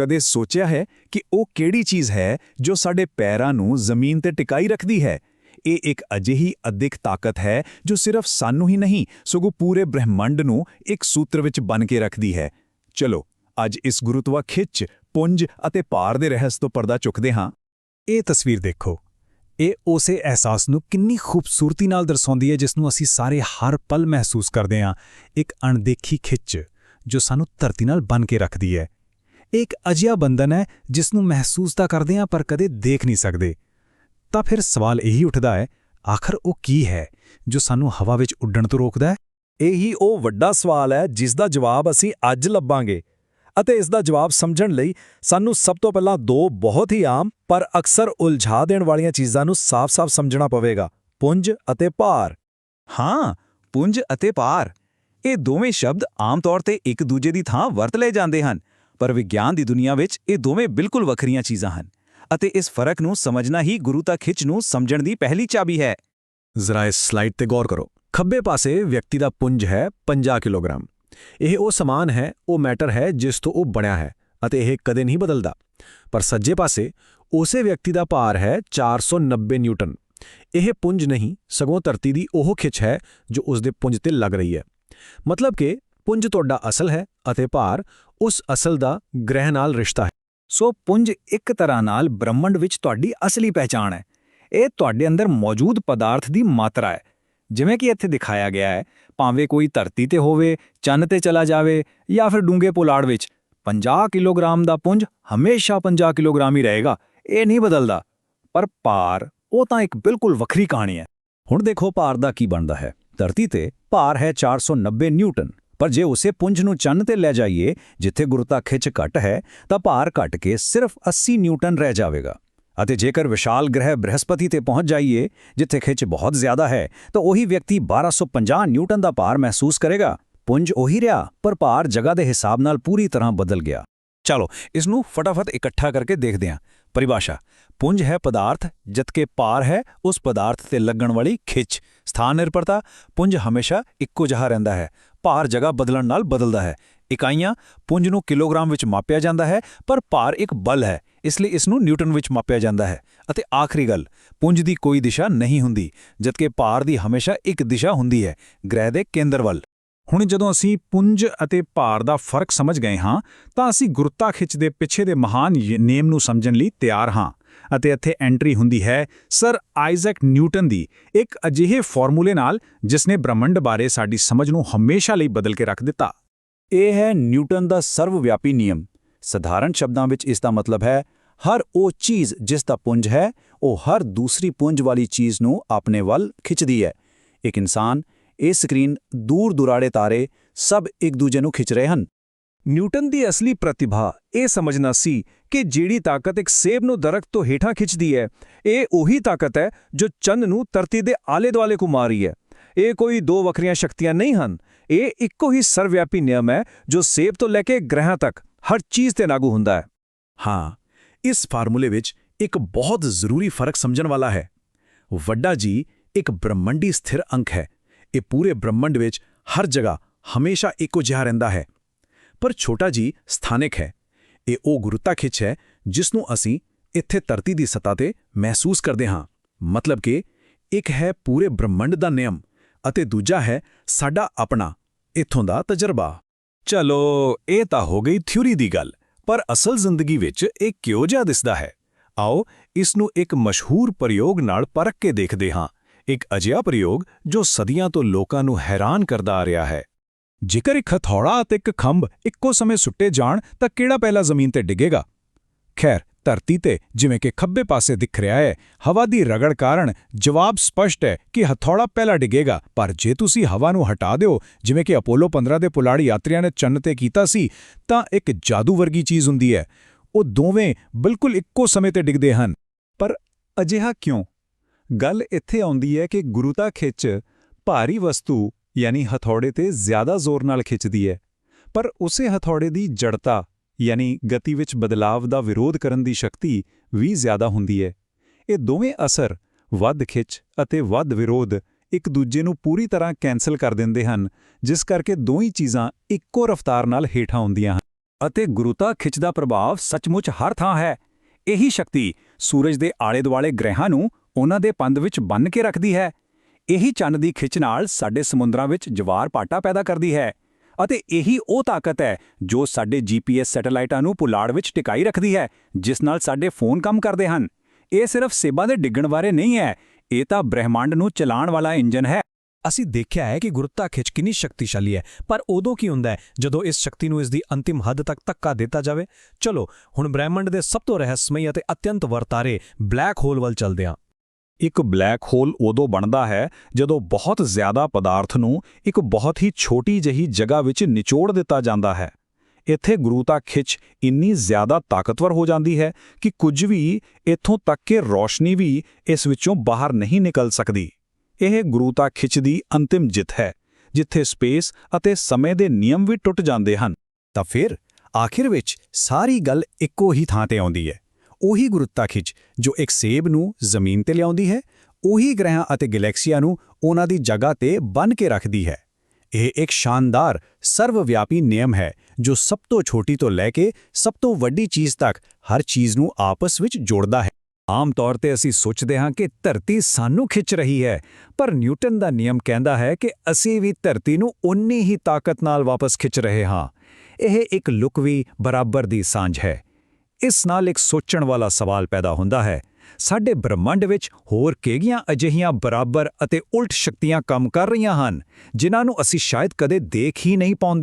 ਕਦੇ ਸੋਚਿਆ ਹੈ ਕਿ ਉਹ ਕਿਹੜੀ ਚੀਜ਼ ਹੈ ਜੋ ਸਾਡੇ ਪੈਰਾਂ ਨੂੰ ਜ਼ਮੀਨ ਤੇ ਟਿਕਾਈ ਰੱਖਦੀ ਹੈ? ਇਹ ਇੱਕ ਅਜਿਹੀ ਅਦਿੱਖ ਤਾਕਤ ਹੈ ਜੋ ਸਿਰਫ ਸਾਨੂੰ ਹੀ ਨਹੀਂ, ਸਗੋਂ ਪੂਰੇ ਬ੍ਰਹਿਮੰਡ ਨੂੰ ਇੱਕ ਸੂਤਰ ਵਿੱਚ ਬਨ ਕੇ ਰੱਖਦੀ ਹੈ। ਚਲੋ, ਅੱਜ ਇਸ ਗੁਰੂਤਵਾ ਖਿੱਚ ਪੁੰਜ ਅਤੇ ਭਾਰ ਦੇ ਰਹੱਸ ਤੋਂ ਪਰਦਾ ਚੁੱਕਦੇ ਹਾਂ। ਇਹ ਤਸਵੀਰ ਦੇਖੋ। ਇਹ ਉਸੇ ਅਹਿਸਾਸ ਨੂੰ ਕਿੰਨੀ ਖੂਬਸੂਰਤੀ ਨਾਲ ਦਰਸਾਉਂਦੀ ਹੈ ਜਿਸ ਨੂੰ ਅਸੀਂ ਸਾਰੇ ਹਰ ਪਲ ਮਹਿਸੂਸ ਕਰਦੇ ਹਾਂ। ਇੱਕ ਅਣਦੇਖੀ ਖਿੱਚ ਜੋ ਸਾਨੂੰ ਧਰਤੀ ਨਾਲ ਬੰਨ ਕੇ ਰੱਖਦੀ ਹੈ। ਇਹ ਇੱਕ ਅਜਿਹਾ ਬੰਧਨ ਹੈ ਜਿਸ ਨੂੰ ਮਹਿਸੂਸ ਤਾਂ ਕਰਦੇ ਹਾਂ ਪਰ ਕਦੇ ਦੇਖ ਨਹੀਂ ਸਕਦੇ। ਤਾਂ ਫਿਰ ਸਵਾਲ ਇਹੀ ਉੱਠਦਾ ਹੈ, ਆਖਰ ਉਹ ਕੀ ਹੈ ਜੋ ਸਾਨੂੰ ਹਵਾ ਵਿੱਚ ਉੱਡਣ ਤੋਂ ਰੋਕਦਾ ਹੈ? ਇਹੀ ਉਹ ਵੱਡਾ ਸਵਾਲ ਹੈ ਜਿਸ ਦਾ ਜਵਾਬ ਅਸੀਂ ਅੱਜ ਲੱਭਾਂਗੇ ਅਤੇ ਇਸ ਦਾ ਜਵਾਬ ਸਮਝਣ ਲਈ ਸਾਨੂੰ ਸਭ ਤੋਂ ਪਹਿਲਾਂ ਦੋ ਬਹੁਤ ਹੀ ਆਮ ਪਰ ਅਕਸਰ ਉਲਝਾ ਦੇਣ ਵਾਲੀਆਂ ਚੀਜ਼ਾਂ ਨੂੰ ਸਾਫ਼-ਸਾਫ਼ ਸਮਝਣਾ ਪਵੇਗਾ, ਪੁੰਜ ਅਤੇ ਭਾਰ। ਹਾਂ, ਪੁੰਜ ਅਤੇ ਭਾਰ। ਇਹ ਦੋਵੇਂ ਸ਼ਬਦ ਆਮ ਤੌਰ ਤੇ ਇੱਕ ਦੂਜੇ ਦੀ ਥਾਂ ਵਰਤ ਲਏ ਜਾਂਦੇ ਹਨ। ਪਰ ਵਿਗਿਆਨ ਦੀ ਦੁਨੀਆ ਵਿੱਚ ਇਹ ਦੋਵੇਂ ਬਿਲਕੁਲ ਵੱਖਰੀਆਂ ਚੀਜ਼ਾਂ ਹਨ ਅਤੇ ਇਸ ਫ਼ਰਕ ਨੂੰ ਸਮਝਣਾ ਹੀ ਗੁਰੂਤਾ ਖਿੱਚ ਨੂੰ ਸਮਝਣ ਦੀ ਪਹਿਲੀ ਚਾਬੀ ਹੈ। ਜ਼ਰਾ ਇਸ ਸਲਾਈਡ ਤੇ ਗੌਰ ਕਰੋ। ਖੱਬੇ ਪਾਸੇ ਵਿਅਕਤੀ ਦਾ ਪੁੰਜ ਹੈ 50 ਕਿਲੋਗ੍ਰਾਮ। ਇਹ ਉਹ ਸਮਾਨ ਹੈ, ਉਹ ਮੈਟਰ ਹੈ ਜਿਸ ਤੋਂ ਉਹ ਬਣਿਆ ਹੈ ਅਤੇ ਇਹ ਕਦੇ ਨਹੀਂ ਬਦਲਦਾ। ਪਰ ਸੱਜੇ ਪਾਸੇ ਉਸੇ ਵਿਅਕਤੀ ਦਾ ਭਾਰ ਹੈ 490 ਨਿਊਟਨ। ਇਹ ਪੁੰਜ ਨਹੀਂ, ਸਗੋਂ ਧਰਤੀ ਦੀ ਉਹ ਖਿੱਚ ਹੈ ਜੋ ਉਸ ਦੇ ਪੁੰਜ ਤੇ ਲੱਗ ਰਹੀ ਹੈ। ਮਤਲਬ ਕਿ ਪੁੰਜ ਤੁਹਾਡਾ ਅਸਲ ਹੈ ਅਤੇ ਭਾਰ ਉਸ ਅਸਲ ਦਾ ਗ੍ਰਹਿ ਨਾਲ ਰਿਸ਼ਤਾ ਹੈ। ਸੋ ਪੁੰਜ ਇੱਕ ਤਰ੍ਹਾਂ ਨਾਲ ਬ੍ਰਹਮੰਡ ਵਿੱਚ ਤੁਹਾਡੀ ਅਸਲੀ ਪਹਿਚਾਣ ਹੈ। ਇਹ ਤੁਹਾਡੇ ਅੰਦਰ ਮੌਜੂਦ ਪਦਾਰਥ ਦੀ ਮਾਤਰਾ ਹੈ। ਜਿਵੇਂ ਕਿ ਇੱਥੇ ਦਿਖਾਇਆ ਗਿਆ ਹੈ, ਭਾਵੇਂ ਕੋਈ ਧਰਤੀ ਤੇ ਹੋਵੇ, ਚੰਨ ਤੇ ਚਲਾ ਜਾਵੇ ਜਾਂ ਫਿਰ ਡੂੰਘੇ ਪੁਲਾੜ ਵਿੱਚ 50 ਕਿਲੋਗ੍ਰਾਮ ਦਾ ਪੁੰਜ ਹਮੇਸ਼ਾ 50 ਕਿਲੋਗ੍ਰਾਮ ਹੀ ਰਹੇਗਾ, ਇਹ ਨਹੀਂ ਬਦਲਦਾ। ਪਰ ਭਾਰ, ਉਹ ਤਾਂ ਇੱਕ ਬਿਲਕੁਲ ਵੱਖਰੀ ਕਹਾਣੀ ਹੈ। ਹੁਣ ਦੇਖੋ ਭਾਰ ਦਾ ਕੀ ਬਣਦਾ ਹੈ। ਧਰਤੀ ਤੇ ਭਾਰ ਹੈ 490 ਨਿਊਟਨ। ਪਰ ਜੇ ਉਸੇ ਪੁੰਜ ਨੂੰ ਚੰਨ ਤੇ ਲੈ ਜਾਈਏ, ਜਿੱਥੇ ਗੁਰਤਾ ਖਿੱਚ ਘਟ ਹੈ, ਤਾਂ ਭਾਰ ਘਟ ਕੇ ਸਿਰਫ 80 ਨਿਊਟਨ ਰਹਿ ਜਾਵੇਗਾ। ਅਤੇ ਜੇਕਰ ਵਿਸ਼ਾਲ ਗ੍ਰਹਿ ਬ੍ਰਹਸਪਤੀ ਤੇ ਪਹੁੰਚ ਜਾਈਏ, ਜਿੱਥੇ ਖਿੱਚ ਬਹੁਤ ਜ਼ਿਆਦਾ ਹੈ, ਤਾਂ ਉਹੀ ਵਿਅਕਤੀ 1250 ਨਿਊਟਨ ਦਾ ਭਾਰ ਮਹਿਸੂਸ ਕਰੇਗਾ। ਪੁੰਜ ਉਹੀ ਰਿਹਾ, ਪਰ ਭਾਰ ਜਗ੍ਹਾ ਦੇ ਹਿਸਾਬ ਨਾਲ ਪੂਰੀ ਤਰ੍ਹਾਂ ਬਦਲ ਗਿਆ। ਚਲੋ, ਇਸ ਨੂੰ ਫਟਾਫਟ ਇਕੱਠਾ ਕਰਕੇ ਦੇਖਦੇ ਹਾਂ। ਪਰਿਭਾਸ਼ਾ। ਪੁੰਜ ਹੈ ਪਦਾਰਥ ਜਦਕਿ ਭਾਰ ਹੈ ਉਸ ਪਦਾਰਥ ਤੇ ਲੱਗਣ ਵਾਲੀ ਖਿੱਚ। ਸਥਾਨ ਨਿਰਭਰਤਾ ਪੁੰਜ ਹਮੇਸ਼ਾ ਇੱਕੋ ਜਿਹਾ ਰਹਿੰਦਾ ਹੈ। ਭਾਰ ਜਗ੍ਹਾ ਬਦਲਣ ਨਾਲ ਬਦਲਦਾ ਹੈ। ਇਕਾਈਆਂ, ਪੁੰਜ ਨੂੰ ਕਿਲੋਗ੍ਰਾਮ ਵਿੱਚ ਮਾਪਿਆ ਜਾਂਦਾ ਹੈ, ਪਰ ਭਾਰ ਇੱਕ ਬਲ ਹੈ, ਇਸ ਲਈ ਇਸ ਨੂੰ ਨਿਊਟਨ ਵਿੱਚ ਮਾਪਿਆ ਜਾਂਦਾ ਹੈ। ਅਤੇ ਆਖਰੀ ਗੱਲ, ਪੁੰਜ ਦੀ ਕੋਈ ਦਿਸ਼ਾ ਨਹੀਂ ਹੁੰਦੀ ਜਦਕਿ ਭਾਰ ਦੀ ਹਮੇਸ਼ਾ ਇੱਕ ਦਿਸ਼ਾ ਹੁੰਦੀ ਹੈ, ਗ੍ਰਹਿ ਦੇ ਕੇਂਦਰ ਵੱਲ। ਹੁਣ ਜਦੋਂ ਅਸੀਂ ਪੁੰਜ ਅਤੇ ਭਾਰ ਦਾ ਫ਼ਰਕ ਸਮਝ ਗਏ ਹਾਂ, ਤਾਂ ਅਸੀਂ ਗੁਰਤਾ ਖਿੱਚ ਦੇ ਪਿੱਛੇ ਦੇ ਮਹਾਨ ਯ- ਨੇਮ ਨੂੰ ਸਮਝਣ ਲਈ ਤਿਆਰ ਹਾਂ। ਅਤੇ ਇੱਥੇ ਐਂਟਰੀ ਹੁੰਦੀ ਹੈ ਸਰ ਆਈਜ਼ੈਕ ਨਿਊਟਨ ਦੀ ਇੱਕ ਅਜਿਹੇ ਫਾਰਮੂਲੇ ਨਾਲ ਜਿਸ ਨੇ ਬ੍ਰਹਮੰਡ ਬਾਰੇ ਸਾਡੀ ਸਮਝ ਨੂੰ ਹਮੇਸ਼ਾ ਲਈ ਬਦਲ ਕੇ ਰੱਖ ਦਿੱਤਾ। ਇਹ ਹੈ ਨਿਊਟਨ ਦਾ ਸਰਵਵਿਆਪੀ ਨਿਯਮ। ਸਧਾਰਨ ਸ਼ਬਦਾਂ ਵਿੱਚ ਇਸ ਦਾ ਮਤਲਬ ਹੈ, ਹਰ ਉਹ ਚੀਜ਼ ਜਿਸ ਦਾ ਪੁੰਜ ਹੈ, ਉਹ ਹਰ ਦੂਸਰੀ ਪੁੰਜ ਵਾਲੀ ਚੀਜ਼ ਨੂੰ ਆਪਣੇ ਵੱਲ ਖਿੱਚਦੀ ਹੈ। ਇੱਕ ਇਨਸਾਨ ਇਹ ਸਕਰੀਨ ਦੂਰ ਦੁਰਾੜੇ ਤਾਰੇ ਸਭ ਇੱਕ ਦੂਜੇ ਨੂੰ ਖਿੱਚ ਰਹੇ ਹਨ। ਨਿਊਟਨ ਦੀ ਅਸਲੀ ਪ੍ਰਤਿਭਾ ਇਹ ਸਮਝਣਾ ਸੀ ਕਿ ਜਿਹੜੀ ਤਾਕਤ ਇੱਕ ਸੇਬ ਨੂੰ ਦਰਖਤ ਤੋਂ ਹੇਠਾਂ ਖਿੱਚਦੀ ਹੈ, ਇਹ ਉਹੀ ਤਾਕਤ ਹੈ ਜੋ ਚੰਨ ਨੂੰ ਧਰਤੀ ਦੇ ਆਲੇ-ਦੁਆਲੇ ਘੁਮਾ ਰਹੀ ਹੈ। ਇਹ ਕੋਈ ਦੋ ਵੱਖਰੀਆਂ ਸ਼ਕਤੀਆਂ ਨਹੀਂ ਹਨ, ਇਹ ਇੱਕੋ ਹੀ ਸਰਵਿਆਪੀ ਨਿਯਮ ਹੈ ਜੋ ਸੇਬ ਤੋਂ ਲੈ ਕੇ ਗ੍ਰਹਿਾਂ ਤੱਕ ਹਰ ਚੀਜ਼ ਤੇ ਲਾਗੂ ਹੁੰਦਾ ਹੈ। ਹਾਂ, ਇਸ ਫਾਰਮੂਲੇ ਵਿੱਚ ਇੱਕ ਬਹੁਤ ਜ਼ਰੂਰੀ ਫ਼ਰਕ ਸਮਝਣ ਵਾਲਾ ਹੈ। ਵੱਡਾ ਜੀ, ਇੱਕ ਬ੍ਰਹਮੰਡੀ ਸਥਿਰ ਅੰਕ ਹੈ। ਇਹ ਪੂਰੇ ਬ੍ਰਹਮੰਡ ਵਿੱਚ ਹਰ ਜਗ੍ਹਾ ਹਮੇਸ਼ਾ ਇੱਕੋ ਜਿਹਾ ਰਹਿੰਦਾ ਹੈ। ਪਰ ਛੋਟਾ ਜੀ ਸਥਾਨਿਕ ਹੈ। ਇਹ ਉਹ ਗੁਰੂਤਾ ਖਿੱਚ ਹੈ ਜਿਸ ਨੂੰ ਅਸੀਂ ਇੱਥੇ ਧਰਤੀ ਦੀ ਸਤ੍ਹਾ ਤੇ ਮਹਿਸੂਸ ਕਰਦੇ ਹਾਂ। ਮਤਲਬ ਕਿ ਇੱਕ ਹੈ ਪੂਰੇ ਬ੍ਰਹਮੰਡ ਦਾ ਨਿਯਮ ਅਤੇ ਦੂਜਾ ਹੈ ਸਾਡਾ ਆਪਣਾ, ਇੱਥੋਂ ਦਾ ਤਜਰਬਾ। ਚਲੋ, ਇਹ ਤਾਂ ਹੋ ਗਈ ਥਿਊਰੀ ਦੀ ਗੱਲ, ਪਰ ਅਸਲ ਜ਼ਿੰਦਗੀ ਵਿੱਚ ਇਹ ਕਿਉਂ ਜਿਹਾ ਦਿਸਦਾ ਹੈ? ਆਓ ਇਸ ਨੂੰ ਇੱਕ ਮਸ਼ਹੂਰ ਪ੍ਰਯੋਗ ਨਾਲ ਪਰਖ ਕੇ ਦੇਖਦੇ ਹਾਂ। ਇੱਕ ਅਜਿਹਾ ਪ੍ਰਯੋਗ ਜੋ ਸਦੀਆਂ ਤੋਂ ਲੋਕਾਂ ਨੂੰ ਹੈਰਾਨ ਕਰਦਾ ਆ ਰਿਹਾ ਹੈ। ਜੇਕਰ ਇੱਕ ਹਥੌੜਾ ਅਤੇ ਇੱਕ ਖੰਭ ਇੱਕੋ ਸਮੇਂ ਸੁੱਟੇ ਜਾਣ, ਤਾਂ ਕਿਹੜਾ ਪਹਿਲਾ ਜ਼ਮੀਨ ਤੇ ਡਿੱਗੇਗਾ? ਖੈਰ, ਧਰਤੀ ਤੇ ਜਿਵੇਂ ਕਿ ਖੱਬੇ ਪਾਸੇ ਦਿਖ ਰਿਹਾ ਹੈ, ਹਵਾ ਦੀ ਰਗੜ ਕਾਰਨ ਜਵਾਬ ਸਪਸ਼ਟ ਹੈ ਕਿ ਹਥੌੜਾ ਪਹਿਲਾਂ ਡਿੱਗੇਗਾ, ਪਰ ਜੇ ਤੁਸੀਂ ਹਵਾ ਨੂੰ ਹਟਾ ਦਿਓ, ਜਿਵੇਂ ਕਿ ਅਪੋਲੋ 15 ਦੇ ਪੁਲਾੜੀ ਯਾਤਰੀਆਂ ਨੇ ਚੰਨ ਤੇ ਕੀਤਾ ਸੀ, ਤਾਂ ਇੱਕ ਜਾਦੂ ਵਰਗੀ ਚੀਜ਼ ਹੁੰਦੀ ਹੈ। ਉਹ ਦੋਵੇਂ ਬਿਲਕੁਲ ਇੱਕੋ ਸਮੇਂ ਤੇ ਡਿੱਗਦੇ ਹਨ। ਪਰ ਅਜਿਹਾ ਕਿਉਂ? ਗੱਲ ਇੱਥੇ ਆਉਂਦੀ ਹੈ ਕਿ ਗੁਰੂਤਾ ਖਿੱਚ, ਭਾਰੀ ਵਸਤੂ, ਯਾਨੀ ਹਥੌੜੇ ਤੇ ਜ਼ਿਆਦਾ ਜ਼ੋਰ ਨਾਲ ਖਿੱਚਦੀ ਹੈ, ਪਰ ਉਸੇ ਹਥੌੜੇ ਦੀ ਜੜਤਾ, ਯਾਨੀ ਗਤੀ ਵਿੱਚ ਬਦਲਾਵ ਦਾ ਵਿਰੋਧ ਕਰਨ ਦੀ ਸ਼ਕਤੀ ਵੀ ਜ਼ਿਆਦਾ ਹੁੰਦੀ ਹੈ। ਇਹ ਦੋਵੇਂ ਅਸਰ ਵੱਧ ਖਿੱਚ ਅਤੇ ਵੱਧ ਵਿਰੋਧ ਇੱਕ ਦੂਜੇ ਨੂੰ ਪੂਰੀ ਤਰ੍ਹਾਂ ਕੈਨਸਲ ਕਰ ਦਿੰਦੇ ਹਨ, ਜਿਸ ਕਰਕੇ ਦੋਈ ਚੀਜ਼ਾਂ ਇੱਕੋ ਰਫ਼ਤਾਰ ਨਾਲ ਹੇਠਾਂ ਹੁੰਦੀਆਂ ਹਨ। ਅਤੇ ਗੁਰੂਤਾ ਖਿੱਚ ਦਾ ਪ੍ਰਭਾਵ ਸੱਚਮੁੱਚ ਹਰ ਥਾਂ ਹੈ। ਇਹੀ ਸ਼ਕਤੀ ਸੂਰਜ ਦੇ ਆਲੇ-ਦੁਆਲੇ ਗ੍ਰਹਿਾਂ ਨੂੰ ਉਹਨਾਂ ਦੇ ਪੰਧ ਵਿੱਚ ਬੰਨ ਕੇ ਰੱਖਦੀ ਹੈ। ਇਹੀ ਚੰਨ ਦੀ ਖਿੱਚ ਨਾਲ ਸਾਡੇ ਸਮੁੰਦਰਾਂ ਵਿੱਚ ਜਵਾਰ ਪਾਟਾ ਪੈਦਾ ਕਰਦੀ ਹੈ ਅਤੇ ਇਹੀ ਉਹ ਤਾਕਤ ਹੈ ਜੋ ਸਾਡੇ ਜੀਪੀਐਸ ਸੈਟੇਲਾਈਟਾਂ ਨੂੰ ਪੁਲਾੜ ਵਿੱਚ ਟਿਕਾਈ ਰੱਖਦੀ ਹੈ, ਜਿਸ ਨਾਲ ਸਾਡੇ ਫੋਨ ਕੰਮ ਕਰਦੇ ਹਨ। ਇਹ ਸਿਰਫ ਸੇਬਾਂ ਦੇ ਡਿੱਗਣ ਬਾਰੇ ਨਹੀਂ ਹੈ, ਇਹ ਤਾਂ ਬ੍ਰਹਿਮੰਡ ਨੂੰ ਚਲਾਉਣ ਵਾਲਾ ਇੰਜਨ ਹੈ। ਅਸੀਂ ਦੇਖਿਆ ਹੈ ਕਿ ਗੁਰੁੱਤਾ ਖਿੱਚ ਕਿੰਨੀ ਸ਼ਕਤੀਸ਼ਾਲੀ ਹੈ, ਪਰ ਉਦੋਂ ਕੀ ਹੁੰਦਾ ਹੈ, ਜਦੋਂ ਇਸ ਸ਼ਕਤੀ ਨੂੰ ਇਸ ਦੀ ਅੰਤਿਮ ਹੱਦ ਤੱਕ ਧੱਕਾ ਦਿੱਤਾ ਜਾਵੇ? ਚਲੋ, ਹੁਣ ਬ੍ਰਹਿਮੰਡ ਦੇ ਸਭ ਤੋਂ ਰਹੱਸਮਈ ਅਤੇ ਅਤਿਅੰਤ ਵਰਤਾਰੇ ਬਲੈਕ ਹੋਲ ਵੱਲ ਚੱਲਦੇ ਹਾਂ। ਇੱਕ ਬਲੈਕ ਹੋਲ ਉਦੋਂ ਬਣਦਾ ਹੈ ਜਦੋਂ ਬਹੁਤ ਜ਼ਿਆਦਾ ਪਦਾਰਥ ਨੂੰ ਇੱਕ ਬਹੁਤ ਹੀ ਛੋਟੀ ਜਿਹੀ ਜਗ੍ਹਾ ਵਿੱਚ ਨਿਚੋੜ ਦਿੱਤਾ ਜਾਂਦਾ ਹੈ। ਇੱਥੇ ਗੁਰੂਤਾ ਖਿੱਚ ਇੰਨੀ ਜ਼ਿਆਦਾ ਤਾਕਤਵਰ ਹੋ ਜਾਂਦੀ ਹੈ ਕਿ ਕੁਝ ਵੀ ਇੱਥੋਂ ਤੱਕ ਕਿ ਰੌਸ਼ਨੀ ਵੀ ਇਸ ਵਿੱਚੋਂ ਬਾਹਰ ਨਹੀਂ ਨਿਕਲ ਸਕਦੀ। ਇਹ ਗੁਰੂਤਾ ਖਿੱਚ ਦੀ ਅੰਤਿਮ ਜਿੱਤ ਹੈ, ਜਿੱਥੇ ਸਪੇਸ ਅਤੇ ਸਮੇਂ ਦੇ ਨਿਯਮ ਵੀ ਟੁੱਟ ਜਾਂਦੇ ਹਨ। ਤਾਂ ਫਿਰ ਆਖਿਰ ਵਿੱਚ ਸਾਰੀ ਗੱਲ ਇੱਕੋ ਹੀ ਥਾਂ ਤੇ ਆਉਂਦੀ ਹੈ। ਉਹੀ ਗੁਰੁੱਤਾ ਖਿੱਚ ਜੋ ਇੱਕ ਸੇਬ ਨੂੰ ਜ਼ਮੀਨ ਤੇ ਲਿਆਉਂਦੀ ਹੈ, ਉਹੀ ਗ੍ਰਹਿਾਂ ਅਤੇ ਗੈਲੈਕਸੀਆਂ ਨੂੰ ਉਹਨਾਂ ਦੀ ਜਗ੍ਹਾ ਤੇ ਬੰਨ ਕੇ ਰੱਖਦੀ ਹੈ। ਇਹ ਇੱਕ ਸ਼ਾਨਦਾਰ ਸਰਵਵਿਆਪੀ ਨਿਯਮ ਹੈ ਜੋ ਸਭ ਤੋਂ ਛੋਟੀ ਤੋਂ ਲੈ ਕੇ ਸਭ ਤੋਂ ਵੱਡੀ ਚੀਜ਼ ਤੱਕ ਹਰ ਚੀਜ਼ ਨੂੰ ਆਪਸ ਵਿੱਚ ਜੋੜਦਾ ਹੈ। ਆਮ ਤੌਰ ਤੇ ਅਸੀਂ ਸੋਚਦੇ ਹਾਂ ਕਿ ਧਰਤੀ ਸਾਨੂੰ ਖਿੱਚ ਰਹੀ ਹੈ, ਪਰ ਨਿਊਟਨ ਦਾ ਨਿਯਮ ਕਹਿੰਦਾ ਹੈ ਕਿ ਅਸੀਂ ਵੀ ਧਰਤੀ ਨੂੰ ਉਨੀ ਹੀ ਤਾਕਤ ਨਾਲ ਵਾਪਸ ਖਿੱਚ ਰਹੇ ਹਾਂ। ਇਹ ਇੱਕ ਲੁਕਵੀ ਬਰਾਬਰ ਦੀ ਸਾਂਝ ਹੈ। ਇਸ ਨਾਲ ਇੱਕ ਸੋਚਣ ਵਾਲਾ ਸਵਾਲ ਪੈਦਾ ਹੁੰਦਾ ਹੈ। ਸਾਡੇ ਬ੍ਰਹਿਮੰਡ ਵਿੱਚ ਹੋਰ ਕਿਹੜੀਆਂ ਅਜਿਹੀਆਂ ਬਰਾਬਰ ਅਤੇ ਉਲਟ ਸ਼ਕਤੀਆਂ ਕੰਮ ਕਰ ਰਹੀਆਂ ਹਨ, ਜਿਨ੍ਹਾਂ ਨੂੰ ਅਸੀਂ ਸ਼ਾਇਦ ਕਦੇ ਦੇਖ ਹੀ ਨਹੀਂ ਪਾਉਂਦੇ?